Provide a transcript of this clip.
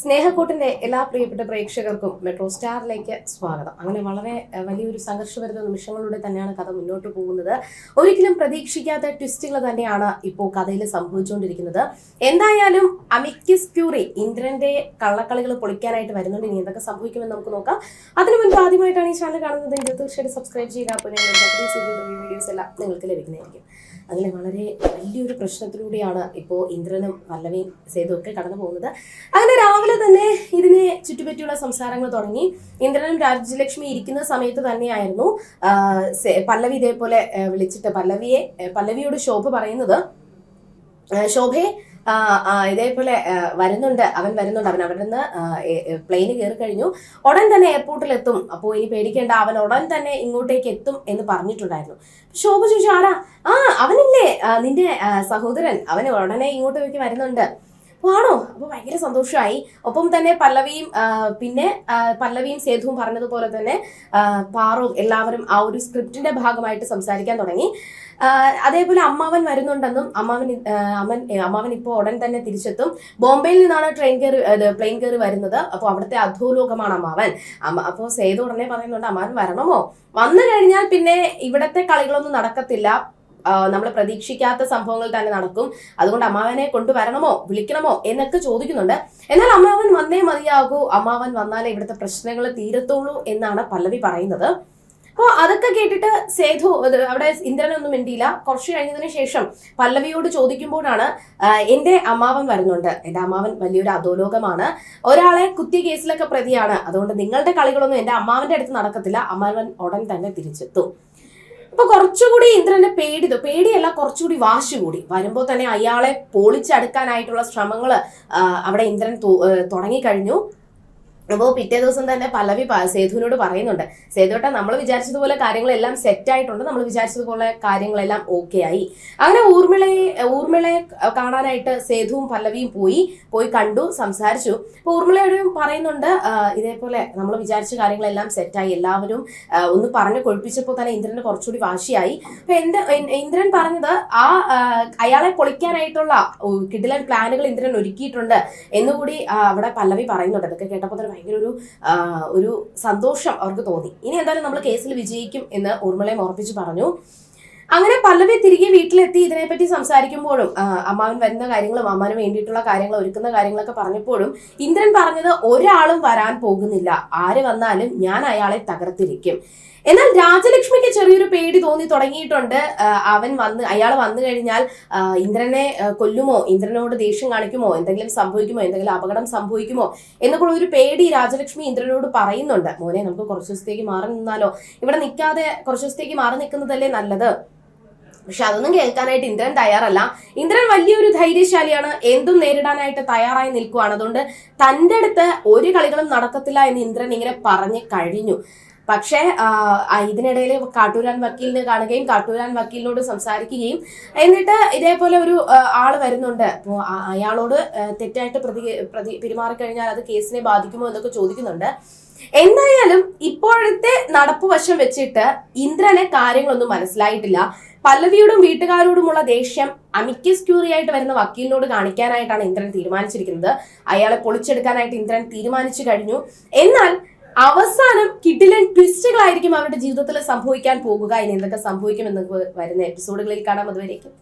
സ്നേഹക്കൂട്ടിന്റെ എല്ലാ പ്രിയപ്പെട്ട പ്രേക്ഷകർക്കും മെട്രോ സ്റ്റാറിലേക്ക് സ്വാഗതം. അങ്ങനെ വളരെ വലിയൊരു സംഘർഷഭരിത നിമിഷങ്ങളിലൂടെ തന്നെയാണ് കഥ മുന്നോട്ട് പോകുന്നത്. ഒരിക്കലും പ്രതീക്ഷിക്കാത്ത ട്വിസ്റ്റുകൾ തന്നെയാണ് ഇപ്പോൾ കഥയിൽ സംഭവിച്ചുകൊണ്ടിരിക്കുന്നത്. എന്തായാലും അമിക്കസ് ക്യൂറി ഇന്ദ്രന്റെ കള്ളക്കളികൾ പൊളിക്കാനായിട്ട് വരുന്നുണ്ട്. ഇനി എന്തൊക്കെ സംഭവിക്കുമെന്ന് നമുക്ക് നോക്കാം. അതിനു മുൻപ് ആദ്യമായിട്ടാണ് ഈ ചാനൽ കാണുന്നത്. എങ്കിൽ തീർച്ചയായിട്ടും സബ്സ്ക്രൈബ് ചെയ്യുക. അപ്പോൾ വീഡിയോസ് എല്ലാം നിങ്ങൾക്ക് ലഭിക്കുന്നതായിരിക്കും. അങ്ങനെ വളരെ വലിയൊരു പ്രശ്നത്തിലൂടെയാണ് ഇപ്പോൾ ഇന്ദ്രനും പല്ലവിയും സേതു ഒക്കെ കടന്നു പോകുന്നത്. അങ്ങനെ രാവിലെ തന്നെ ഇതിനെ ചുറ്റുപറ്റിയുള്ള സംസാരങ്ങൾ തുടങ്ങി. ഇന്ദ്രനും രാജ്യലക്ഷ്മി ഇരിക്കുന്ന സമയത്ത് തന്നെയായിരുന്നു പല്ലവി ഇതേപോലെ വിളിച്ചിട്ട് പല്ലവിയെ പല്ലവിയോട് ശോഭ പറയുന്നത്. ശോഭയെ ആ, ആ, ഇതേപോലെ വരുന്നുണ്ട്. അവൻ വരുന്നുണ്ട്. അവൻ അവിടെ നിന്ന് പ്ലെയിന് കയറി കഴിഞ്ഞു. ഉടൻ തന്നെ എയർപോർട്ടിൽ എത്തും. അപ്പോൾ ഇനി പേടിക്കേണ്ട അവൻ ഉടൻ തന്നെ ഇങ്ങോട്ടേക്ക് എത്തും എന്ന് പറഞ്ഞിട്ടുണ്ടായിരുന്നു. ശോഭ ചോദിച്ചു ആരാ? ആ അവനില്ലേ. നിന്റെ സഹോദരൻ. അവൻ ഉടനെ ഇങ്ങോട്ടേക്ക് വരുന്നുണ്ട്. "ഓ, ആണോ അപ്പൊ ഭയങ്കര സന്തോഷമായി ഒപ്പം തന്നെ പല്ലവിയും പിന്നെ പല്ലവിയും സേതുവും പറഞ്ഞതുപോലെ തന്നെ പാറോ എല്ലാവരും ആ ഒരു സ്ക്രിപ്റ്റിന്റെ ഭാഗമായിട്ട് സംസാരിക്കാൻ തുടങ്ങി. അതേപോലെ അമ്മാവൻ വരുന്നുണ്ടെന്നും അമ്മാവൻ അമ്മൻ അമ്മാവൻ ഇപ്പോൾ ഉടൻ തന്നെ തിരിച്ചെത്തും. ബോംബെയിൽ നിന്നാണ് ട്രെയിൻ കയറി പ്ലെയിൻ കയറി വരുന്നത്. അപ്പോൾ അവിടുത്തെ അധോലോകമാണ് അമ്മാവൻ. അമ്മ അപ്പോൾ സേതു ഉടനെ പറയുന്നുണ്ട് അമ്മാവൻ വരണമോ? വന്നു കഴിഞ്ഞാൽ പിന്നെ ഇവിടത്തെ കളികളൊന്നും നടക്കത്തില്ല. നമ്മൾ പ്രതീക്ഷിക്കാത്ത സംഭവങ്ങൾ തന്നെ നടക്കും. അതുകൊണ്ട് അമ്മാവനെ കൊണ്ടുവരണമോ? വിളിക്കണമോ? എന്നൊക്കെ ചോദിക്കുന്നുണ്ട്. എന്നാൽ അമ്മാവൻ വന്നേ മതിയാകൂ. അമ്മാവൻ വന്നാലേ ഇവിടുത്തെ പ്രശ്നങ്ങൾ തീരത്തുള്ളൂ എന്നാണ് പല്ലവി പറയുന്നത്. അപ്പോൾ അതൊക്കെ കേട്ടിട്ട് സേതു അവിടെ ഇന്ദ്രനൊന്നും മിണ്ടിയില്ല. കുറച്ച് കഴിഞ്ഞതിന് ശേഷം പല്ലവിയോട് ചോദിക്കുമ്പോഴാണ് എന്റെ അമ്മാവൻ വരുന്നുണ്ട്. എന്റെ അമ്മാവൻ വലിയൊരു അധോലോകമാണ്. ഒരാളെ കുത്തിയ കേസിലൊക്കെ പ്രതിയാണ്. അതുകൊണ്ട് നിങ്ങളുടെ കളികളൊന്നും എന്റെ അമ്മാവന്റെ അടുത്ത് നടക്കത്തില്ല. അമ്മാവൻ ഉടൻ തന്നെ തിരിച്ചെത്തും. അപ്പൊ കുറച്ചുകൂടി ഇന്ദ്രനെ പേടി പേടിയല്ല കുറച്ചുകൂടി വാശി കൂടി വരുമ്പോൾ തന്നെ അയാളെ പൊളിച്ചടുക്കാനായിട്ടുള്ള ശ്രമങ്ങൾ അവിടെ ഇന്ദ്രൻ തുടങ്ങിക്കഴിഞ്ഞു. അപ്പോൾ പിറ്റേ ദിവസം തന്നെ പല്ലവി സേതുവിനോട് പറയുന്നുണ്ട്. സേതുട്ട നമ്മൾ വിചാരിച്ചതുപോലെ കാര്യങ്ങളെല്ലാം സെറ്റ് ആയിട്ടുണ്ട്. നമ്മൾ വിചാരിച്ചതുപോലെ കാര്യങ്ങളെല്ലാം ഓക്കെ ആയി. അങ്ങനെ ഊർമിളയെ ഊർമിളയെ കാണാനായിട്ട് സേതുവും പല്ലവിയും പോയി പോയി കണ്ടു സംസാരിച്ചു. അപ്പോൾ ഊർമിളയോടും പറയുന്നുണ്ട് ഇതേപോലെ നമ്മൾ വിചാരിച്ച കാര്യങ്ങളെല്ലാം സെറ്റായി എല്ലാവരും ഒന്ന് പറഞ്ഞു കൊഴിപ്പിച്ചപ്പോൾ തന്നെ ഇന്ദ്രന് കുറച്ചുകൂടി വാശിയായി. അപ്പോൾ എന്ത് ഇന്ദ്രൻ പറഞ്ഞത് ആ അയാളെ പൊളിക്കാനായിട്ടുള്ള കിടിലൻ പ്ലാനുകൾ ഇന്ദ്രൻ ഒരുക്കിയിട്ടുണ്ട് എന്നുകൂടി അവിടെ പല്ലവി പറയുന്നുണ്ട്. അതൊക്കെ കേട്ടപ്പോൾ ഭയങ്കര ഒരു ഒരു സന്തോഷം അവർക്ക് തോന്നി. ഇനി എന്തായാലും നമ്മൾ കേസിൽ വിജയിക്കും എന്ന് ഊർമിളയും ഓർപ്പിച്ച് പറഞ്ഞു. അങ്ങനെ പല്ലവി തിരികെ വീട്ടിലെത്തി ഇതിനെപ്പറ്റി സംസാരിക്കുമ്പോഴും അമ്മാവൻ വരുന്ന കാര്യങ്ങളും അമ്മാവന് വേണ്ടിയിട്ടുള്ള കാര്യങ്ങൾ ഒരുക്കുന്ന കാര്യങ്ങളൊക്കെ പറഞ്ഞപ്പോഴും ഇന്ദ്രൻ പറഞ്ഞത് ഒരാളും വരാൻ പോകുന്നില്ല. ആര് വന്നാലും ഞാൻ അയാളെ തകർത്തിരിക്കും. എന്നാൽ രാജലക്ഷ്മിക്ക് ചെറിയൊരു പേടി തോന്നി തുടങ്ങിയിട്ടുണ്ട്. അവൻ വന്ന് അയാൾ വന്നു കഴിഞ്ഞാൽ ഇന്ദ്രനെ കൊല്ലുമോ? ഇന്ദ്രനോട് ദേഷ്യം കാണിക്കുമോ? എന്തെങ്കിലും സംഭവിക്കുമോ? എന്തെങ്കിലും അപകടം സംഭവിക്കുമോ? എന്നൊക്കെ ഒരു പേടി രാജലക്ഷ്മി ഇന്ദ്രനോട് പറയുന്നുണ്ട്. മോനെ നമുക്ക് കുറച്ച് ദിവസത്തേക്ക് മാറി നിന്നാലോ? ഇവിടെ നിൽക്കാതെ കുറച്ച് ദിവസത്തേക്ക് മാറി നിൽക്കുന്നതല്ലേ നല്ലത്? പക്ഷെ അതൊന്നും കേൾക്കാനായിട്ട് ഇന്ദ്രൻ തയ്യാറല്ല. ഇന്ദ്രൻ വലിയൊരു ധൈര്യശാലിയാണ്. എന്തും നേരിടാനായിട്ട് തയ്യാറായി നിൽക്കുവാണ്. അതുകൊണ്ട് തന്റെ അടുത്ത് ഒരു കളികളും നടക്കത്തില്ല എന്ന് ഇന്ദ്രൻ ഇങ്ങനെ പറഞ്ഞു കഴിഞ്ഞു. പക്ഷേ ഇതിനിടയിൽ കാട്ടൂരാൻ വക്കീലിനെ കാണുകയും കാട്ടൂരാൻ വക്കീലിനോട് സംസാരിക്കുകയും എന്നിട്ട് ഇതേപോലെ ഒരു ആൾ വരുന്നുണ്ട്. അപ്പോൾ അയാളോട് തെറ്റായിട്ട് പ്രതി പ്രതി പെരുമാറിക്കഴിഞ്ഞാൽ അത് കേസിനെ ബാധിക്കുമോ എന്നൊക്കെ ചോദിക്കുന്നുണ്ട്. എന്തായാലും ഇപ്പോഴത്തെ നടപ്പ് വശം വെച്ചിട്ട് ഇന്ദ്രനെ കാര്യങ്ങളൊന്നും മനസ്സിലായിട്ടില്ല. പല്ലവിയോടും വീട്ടുകാരോടുമുള്ള ദേഷ്യം അമിക്കസ് ക്യൂറി ആയിട്ട് വരുന്ന വക്കീലിനോട് കാണിക്കാനായിട്ടാണ് ഇന്ദ്രൻ തീരുമാനിച്ചിരിക്കുന്നത്. അയാളെ പൊളിച്ചെടുക്കാനായിട്ട് ഇന്ദ്രൻ തീരുമാനിച്ചു കഴിഞ്ഞു. എന്നാൽ അവസാനം കിഡിലൻ ട്വിസ്റ്റുകളായിരിക്കും അവരുടെ ജീവിതത്തിൽ സംഭവിക്കാൻ പോകുക. ഇനി എന്തൊക്കെ സംഭവിക്കും എന്ന് വരുന്ന എപ്പിസോഡുകളിൽ കാണാം. അതുവരേക്കും.